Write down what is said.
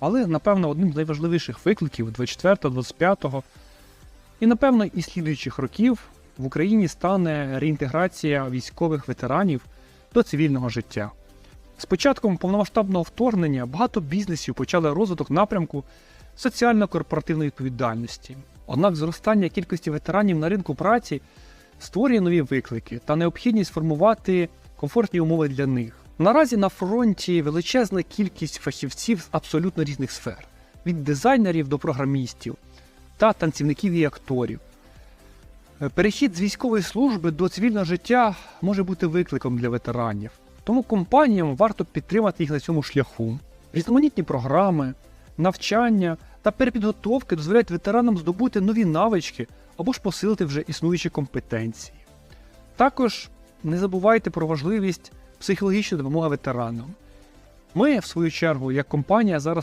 але, напевно, одним з найважливіших викликів 24-25 і, напевно, і слідуючих років в Україні стане реінтеграція військових ветеранів до цивільного життя. З початком повномасштабного вторгнення багато бізнесів почали розвиток напрямку соціально-корпоративної відповідальності. Однак зростання кількості ветеранів на ринку праці створює нові виклики та необхідність формувати комфортні умови для них. Наразі на фронті величезна кількість фахівців з абсолютно різних сфер: від дизайнерів до програмістів та танцівників і акторів. Е, Перехід з військової служби до цивільного життя може бути викликом для ветеранів. Тому компаніям варто підтримати їх на цьому шляху. Різноманітні програми, навчання та перепідготовки дозволяють ветеранам здобути нові навички або ж посилити вже існуючі компетенції. Також не забувайте про важливість психологічної допомога ветеранам. Ми, в свою чергу, як компанія, зараз